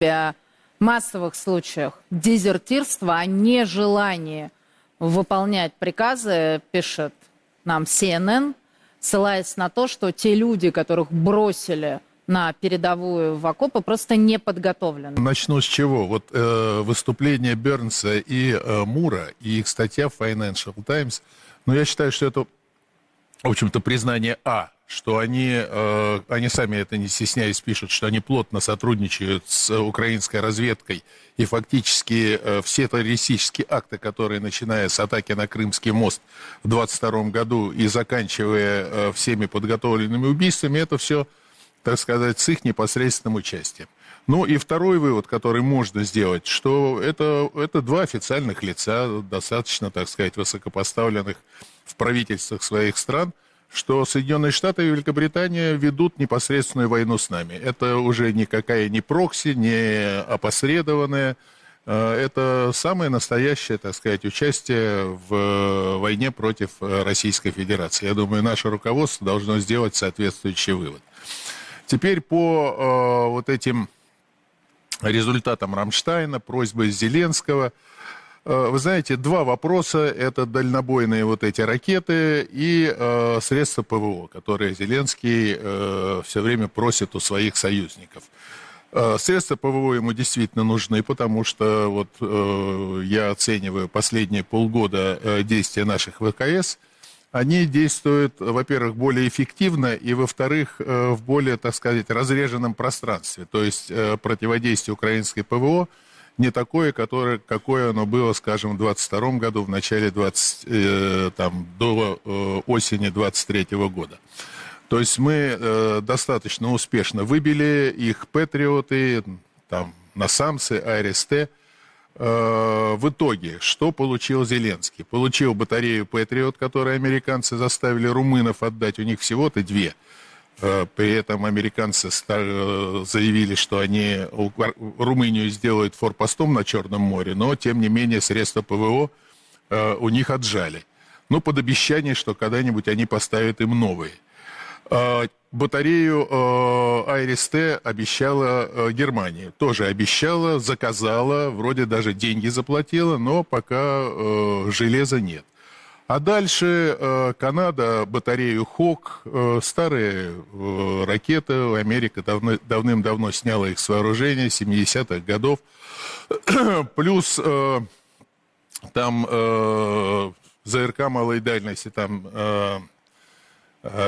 принципе, массовых случаях дезертирства, о нежелании выполнять приказы, пишет нам CNN, ссылаясь на то, что те люди, которых бросили на передовую в окопы, просто не подготовлены. Начну с чего? Вот э, выступление Бернса и э, Мура, и их статья в Financial Times, ну, я считаю, что это, в общем-то, признание А, что они, э, они сами это не стесняясь пишут, что они плотно сотрудничают с украинской разведкой, и фактически э, все террористические акты, которые, начиная с атаки на Крымский мост в 22 году и заканчивая э, всеми подготовленными убийствами, это все так сказать, с их непосредственным участием. Ну и второй вывод, который можно сделать, что это, это два официальных лица, достаточно, так сказать, высокопоставленных в правительствах своих стран, что Соединенные Штаты и Великобритания ведут непосредственную войну с нами. Это уже никакая не прокси, не опосредованная, э, это самое настоящее, так сказать, участие в войне против Российской Федерации. Я думаю, наше руководство должно сделать соответствующий вывод. Теперь по э, вот этим результатам Рамштайна, просьбы Зеленского. Э, вы знаете, два вопроса. Это дальнобойные вот эти ракеты и э, средства ПВО, которые Зеленский э, все время просит у своих союзников. Э, Средства ПВО ему действительно нужны, потому что вот э, я оцениваю последние полгода э, действия наших ВКС – они действуют, во-первых, более эффективно, и, во-вторых, э, в более, так сказать, разреженном пространстве. То есть э, противодействие украинской ПВО не такое, которое, какое оно было, скажем, в 22 году, в начале 20, э, там, до осени 23 года. То есть мы достаточно успешно выбили их патриоты, там, Насамсы, АРСТ, в итоге, что получил Зеленский? Получил батарею «Патриот», которую американцы заставили румынов отдать. У них всего-то две. Э, при этом американцы э, заявили, что они Румынию сделают форпостом на Черном море, но, тем не менее, средства ПВО у них отжали. Ну, под обещание, что когда-нибудь они поставят им новые. Батарею э, АРСТ обещала э, Германия. Тоже обещала, заказала, вроде даже деньги заплатила, но пока э, железа нет. А дальше э, Канада батарею ХОК, э, старые ракеты, Америка давно, давным-давно сняла их с вооружения, 70-х годов. Плюс там ЗРК малой дальности, там...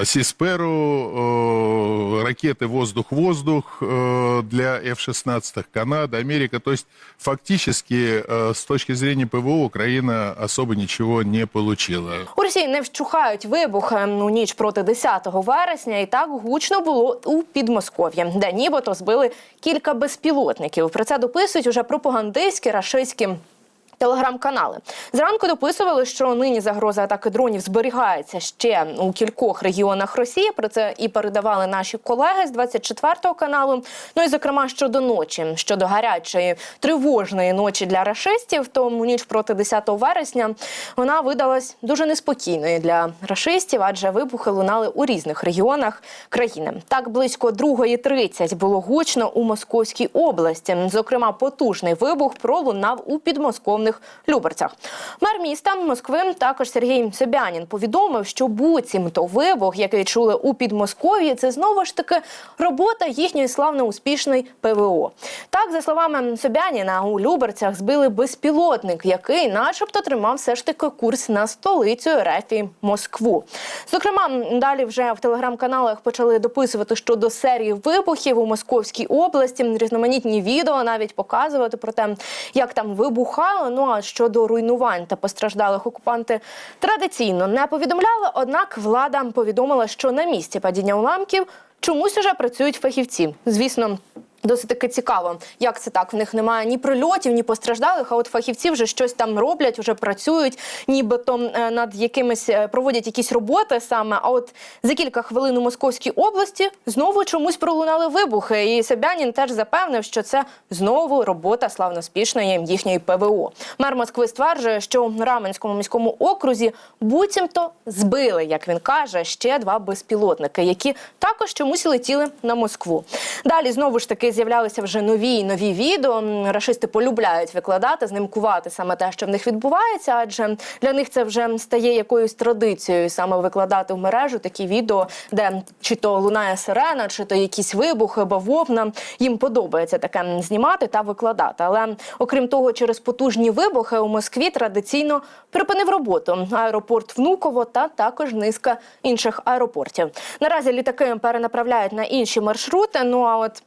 Сисперу, э, ракеты воздух-воздух э, для F-16, Канада, Америка. То есть фактически с точки зрения ПВО Украина особо ничего не получила. У Росії не вщухають вибухи у ніч проти 10 вересня, і так гучно було у Підмосков'ї, де нібито збили кілька безпілотників. Про це дописують уже пропагандистські рашистські телеграм-канали. Зранку дописували, що нині загроза атаки дронів зберігається ще у кількох регіонах Росії. Про це і передавали наші колеги з 24-го каналу. Ну і зокрема щодо ночі, щодо гарячої тривожної ночі для рашистів, то у ніч проти 10 вересня вона видалась дуже неспокійною для рашистів, адже вибухи лунали у різних регіонах країни. Так близько 2.30 було гучно у Московській області. Зокрема, потужний вибух пролунав у підмосковних Великих Люберцях. Мер міста Москви також Сергій Собянін повідомив, що буцімто вибух, який чули у Підмосков'ї, це знову ж таки робота їхньої славно успішної ПВО. Так, за словами Собяніна, у Люберцях збили безпілотник, який, начебто, тримав все ж таки курс на столицю РФ Москву. Зокрема, далі вже в телеграм-каналах почали дописувати щодо серії вибухів у Московській області. Різноманітні відео навіть показувати про те, як там вибухало. Ну а щодо руйнувань та постраждалих окупанти традиційно не повідомляли. Однак влада повідомила, що на місці падіння уламків чомусь уже працюють фахівці. Звісно. Досить таки цікаво, як це так. В них немає ні прильотів, ні постраждалих. А от фахівці вже щось там роблять, вже працюють, нібито е, над якимись е, проводять якісь роботи саме. А от за кілька хвилин у Московській області знову чомусь пролунали вибухи. І Собянін теж запевнив, що це знову робота славноспішної їхньої ПВО. Мер Москви стверджує, що в Раменському міському окрузі буцімто збили, як він каже, ще два безпілотники, які також чомусь летіли на Москву. Далі знову ж таки з'являлися вже нові і нові відео, рашисти полюбляють викладати, знимкувати саме те, що в них відбувається, адже для них це вже стає якоюсь традицією саме викладати в мережу такі відео, де чи то лунає сирена, чи то якісь вибухи, бавовна. Їм подобається таке знімати та викладати. Але окрім того, через потужні вибухи у Москві традиційно припинив роботу аеропорт Внуково та також низка інших аеропортів. Наразі літаки перенаправляють на інші маршрути. Ну а от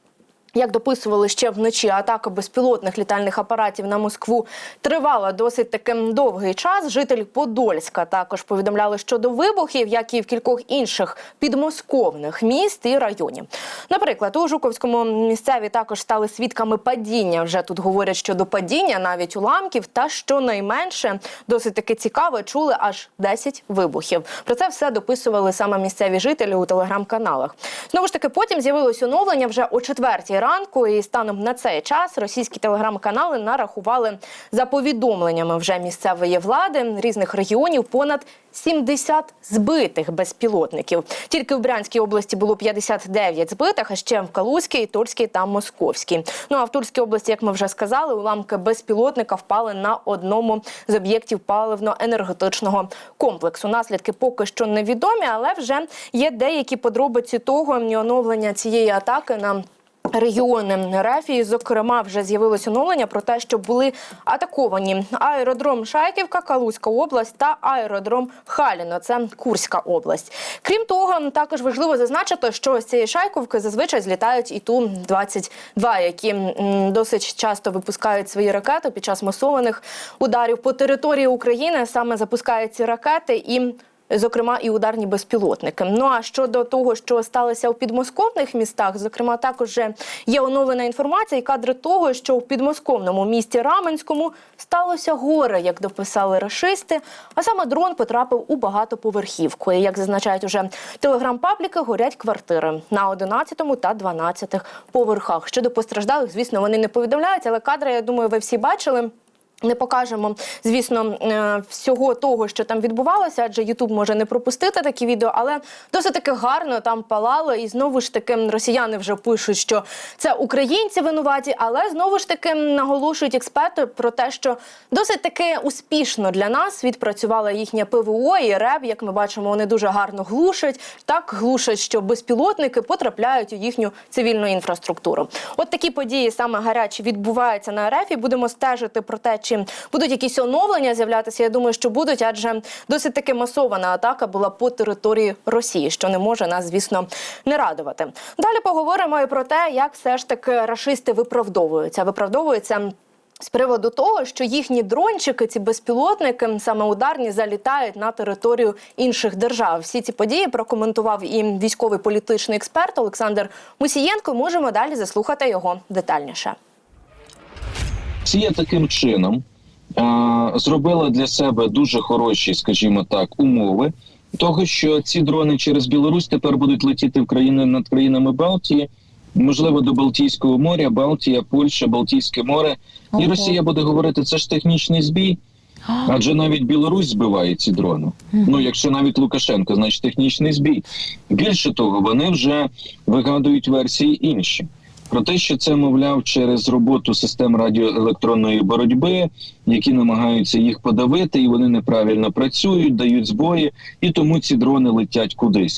як дописували ще вночі, атака безпілотних літальних апаратів на Москву тривала досить таким довгий час. Жителі Подольська також повідомляли щодо вибухів, як і в кількох інших підмосковних міст і районів. Наприклад, у Жуковському місцеві також стали свідками падіння. Вже тут говорять щодо падіння, навіть уламків, та щонайменше досить таки цікаво, чули аж 10 вибухів. Про це все дописували саме місцеві жителі у телеграм-каналах. Знову ж таки, потім з'явилось оновлення вже о четвертій ранку, і станом на цей час російські телеграм-канали нарахували за повідомленнями вже місцевої влади різних регіонів понад 70 збитих безпілотників. Тільки в Брянській області було 59 збитих, а ще в Калузькій, Тульській та Московській. Ну а в Тульській області, як ми вже сказали, уламки безпілотника впали на одному з об'єктів паливно-енергетичного комплексу. Наслідки поки що невідомі, але вже є деякі подробиці того і оновлення цієї атаки на Регіони Рефії, зокрема, вже з'явилось оновлення про те, що були атаковані аеродром Шайківка, Калузька область та аеродром Халіно, це Курська область. Крім того, також важливо зазначити, що з цієї Шайковки зазвичай злітають і ту 22 які досить часто випускають свої ракети під час масованих ударів по території України. Саме запускають ці ракети і. Зокрема, і ударні безпілотники. Ну а щодо того, що сталося у підмосковних містах, зокрема, також є оновлена інформація і кадри того, що в підмосковному місті Раменському сталося горе, як дописали рашисти. А саме дрон потрапив у багатоповерхівку. І як зазначають уже телеграм-пабліки, горять квартири на 11 та 12 поверхах. Щодо постраждалих, звісно, вони не повідомляють, але кадри, я думаю, ви всі бачили. Не покажемо, звісно, е, всього того, що там відбувалося, адже Ютуб може не пропустити такі відео, але досить таки гарно там палало. І знову ж таки росіяни вже пишуть, що це українці винуваті, але знову ж таки наголошують експерти про те, що досить таки успішно для нас відпрацювала їхня ПВО і РЕБ. Як ми бачимо, вони дуже гарно глушать. Так глушать, що безпілотники потрапляють у їхню цивільну інфраструктуру. От такі події саме гарячі відбуваються на РФ. І будемо стежити про те, чи будуть якісь оновлення з'являтися. Я думаю, що будуть, адже досить таки масована атака була по території Росії, що не може нас, звісно, не радувати. Далі поговоримо і про те, як все ж таки рашисти виправдовуються. Виправдовуються. З приводу того, що їхні дрончики, ці безпілотники, саме ударні, залітають на територію інших держав. Всі ці події прокоментував і військовий політичний експерт Олександр Мусієнко. Можемо далі заслухати його детальніше. Росія таким чином е, зробила для себе дуже хороші, скажімо так, умови того, що ці дрони через Білорусь тепер будуть летіти в країни над країнами Балтії, можливо, до Балтійського моря, Балтія, Польща, Балтійське море, і. Росія буде говорити, це ж технічний збій. Адже навіть Білорусь збиває ці дрони. Ну, якщо навіть Лукашенко, значить технічний збій. Більше того, вони вже вигадують версії інші. Про те, що це, мовляв, через роботу систем радіоелектронної боротьби, які намагаються їх подавити, і вони неправильно працюють, дають збої, і тому ці дрони летять кудись.